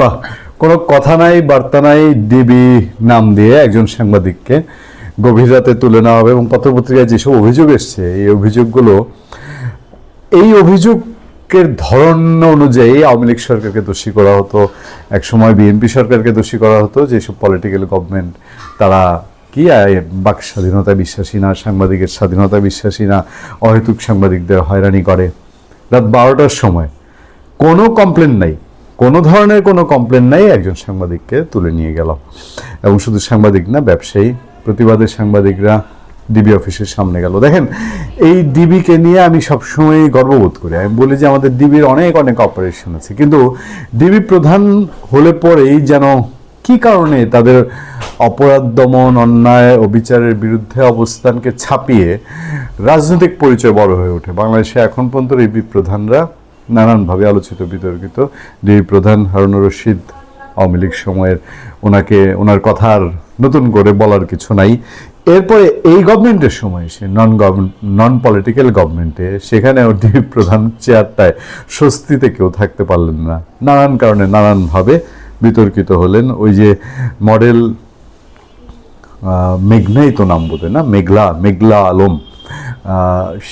বাহ, কোনো কথা নাই, বার্তা নাই, ডিবি নাম দিয়ে একজন সাংবাদিককে গভীর রাতে তুলে নেওয়া হবে এবং পত্রপত্রিকায় যেসব অভিযোগ এসছে, এই অভিযোগগুলো, এই অভিযোগের ধরন অনুযায়ী আওয়ামী লীগ সরকারকে দোষী করা হতো, একসময় বিএনপি সরকারকে দোষী করা হতো, যেসব পলিটিক্যাল গভর্নমেন্ট তারা কি বাক স্বাধীনতায় বিশ্বাসী না, সাংবাদিকের স্বাধীনতায় বিশ্বাসী না, অহেতুক সাংবাদিকদের হয়রানি করে। রাত বারোটার সময় কোনো কমপ্লেন নাই। কোনো ধরনের কোনো কমপ্লেন নাই, একজন সাংবাদিককে তুলে নিয়ে গেল। এবং শুধু সাংবাদিক না, ব্যবসায়ী, প্রতিবাদের সাংবাদিকরা ডিবি অফিসের সামনে গেল। দেখেন, এই ডিবিকে নিয়ে আমি সবসময় গর্ববোধ করি। আমি বলি যে আমাদের ডিবির অনেক অনেক অপারেশন আছে। কিন্তু ডিবি প্রধান হলে পরেই যেন কি কারণে তাদের অপরাধ দমন, অন্যায়, অবিচারের বিরুদ্ধে অবস্থানকে ছাপিয়ে রাজনৈতিক পরিচয় বড় হয়ে ওঠে। বাংলাদেশে এখন পর্যন্ত ডিবি প্রধানরা নানানভাবে আলোচিত, বিতর্কিত। ডিবি প্রধান হারুনুর রশিদ আওয়ামী লীগ সময়ের ওনাকে, ওনার কথা আর নতুন করে বলার কিছু নাই। এরপরে এই গভর্নমেন্টের সময় এসে নন নন পলিটিক্যাল গভর্নমেন্টে সেখানেও ডিবি প্রধান চেয়ারটায় স্বস্তিতে কেউ থাকতে পারলেন না। নানান কারণে নানানভাবে বিতর্কিত হলেন। ওই যে মডেল মেঘনাই তো নাম বোধে না? মেঘলা মেঘলা আলম।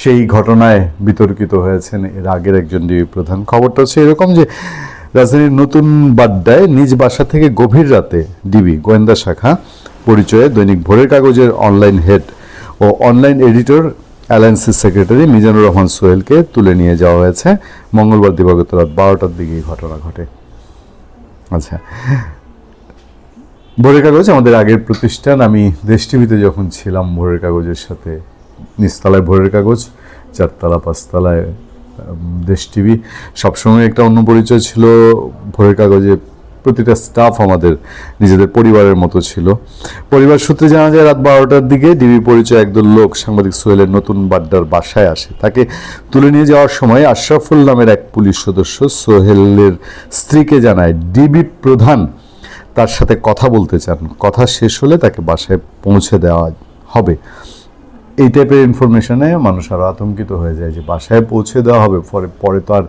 সেই ঘটনায় বিতর্কিত হয়েছেন এর আগের একজন ডিবি প্রধান। খবরটা হচ্ছে এরকম যে, রাজধানীর নতুন বাড্ডায় নিজ বাসা থেকে গভীর রাতে ডিবি, গোয়েন্দা শাখা, পরিচয়ে দৈনিক ভোরের কাগজের অনলাইন হেড ও অনলাইন এডিটর, অ্যালায়েন্সের সেক্রেটারি মিজানুর রহমান সোহেলকে তুলে নিয়ে যাওয়া হয়েছে। মঙ্গলবার দিবাগত রাত বারোটার দিকে এই ঘটনা ঘটে। আচ্ছা। ভোরের কাগজ আমাদের আগের প্রতিষ্ঠান। আমি দেশ টিভিতে যখন ছিলাম, ভোরের কাগজের সাথে নিচতলায় ভোরের কাগজ, চারতলা, পাঁচতলায় দেশ টিভি। সবসময় একটা অন্য পরিচয় ছিল। ভোরের কাগজে প্রতিটা স্টাফ আমাদের নিজেদের পরিবারের মতো ছিল। পরিবার সূত্রে জানা যায়, রাত বারোটার দিকে ডিবি পরিচয় একদল লোক সাংবাদিক সোহেলের নতুন বাড্ডার বাসায় আসে। তাকে তুলে নিয়ে যাওয়ার সময় আশরাফুল নামের এক পুলিশ সদস্য সোহেলের স্ত্রীকে জানায়, ডিবি প্রধান, তার সাথে কথা বলতে চান। কথা শেষ হলে তাকে বাসায় পৌঁছে দেওয়া হবে। এই টাইপের ইনফরমেশনে মানুষ আরও আতঙ্কিত হয়ে যায় যে বাসায় পৌঁছে দেওয়া হবে, পরে পরে তো আর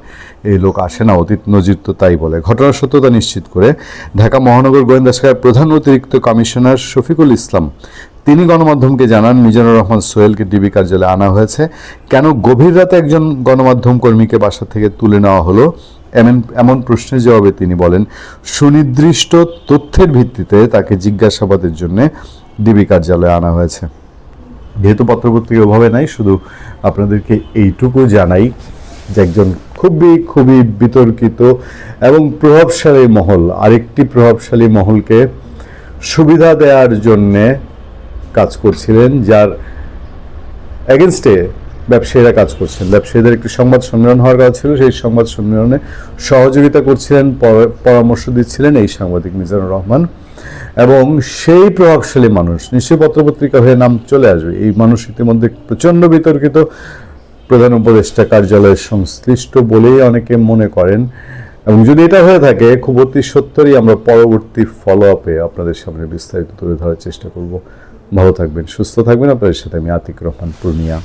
এই লোক আসে না, অতীত নজির তো তাই বলে। ঘটনার সত্যতা নিশ্চিত করে ঢাকা মহানগর গোয়েন্দা শাখার প্রধান অতিরিক্ত কমিশনার শফিকুল ইসলাম তিনি গণমাধ্যমকে জানান, মিজানুর রহমান সোহেলকে ডিবি কার্যালয়ে আনা হয়েছে। কেন গভীর রাতে একজন গণমাধ্যম কর্মীকে বাসা থেকে তুলে নেওয়া হলো? এমন এমন প্রশ্নের জবাবে তিনি বলেন, সুনির্দিষ্ট তথ্যের ভিত্তিতে তাকে জিজ্ঞাসাবাদের জন্য ডিবি কার্যালয়ে আনা হয়েছে। যেহেতু পত্রপত্রিকা অভাবে নাই, শুধু আপনাদেরকে এইটুকু জানাই যে একজন খুবই খুবই বিতর্কিত এবং প্রভাবশালী মহল, আরেকটি প্রভাবশালী মহলকে সুবিধা দেওয়ার জন্যে কাজ করছিলেন, যার এগেনস্টে ব্যবসায়ীরা কাজ করছেন ব্যবসায়ীদের একটি সংবাদ সম্মেলন হওয়ার কথা ছিল, সেই সংবাদ সম্মেলনে সহযোগিতা করছিলেন পরামর্শ দিচ্ছিলেন এই সাংবাদিক মিজানুর রহমান। এবং সেই প্রভাবশালী মানুষ, নিশ্চয়ই পত্রপত্রিকা হয়ে নাম চলে আসবে। এই মানুষ ইতিমধ্যে প্রচণ্ড বিতর্কিত। প্রধান উপদেষ্টা কার্যালয়ের সংশ্লিষ্ট বলেই অনেকে মনে করেন। এবং যদি এটা হয়ে থাকে, খুব অতি সত্তরই আমরা পরবর্তী ফলো আপে আপনাদের সামনে বিস্তারিত তুলে ধরার চেষ্টা করব। ভালো থাকবেন, সুস্থ থাকবেন। আপনাদের সাথে আমি আতিক রহমান, পূর্ণিয়া।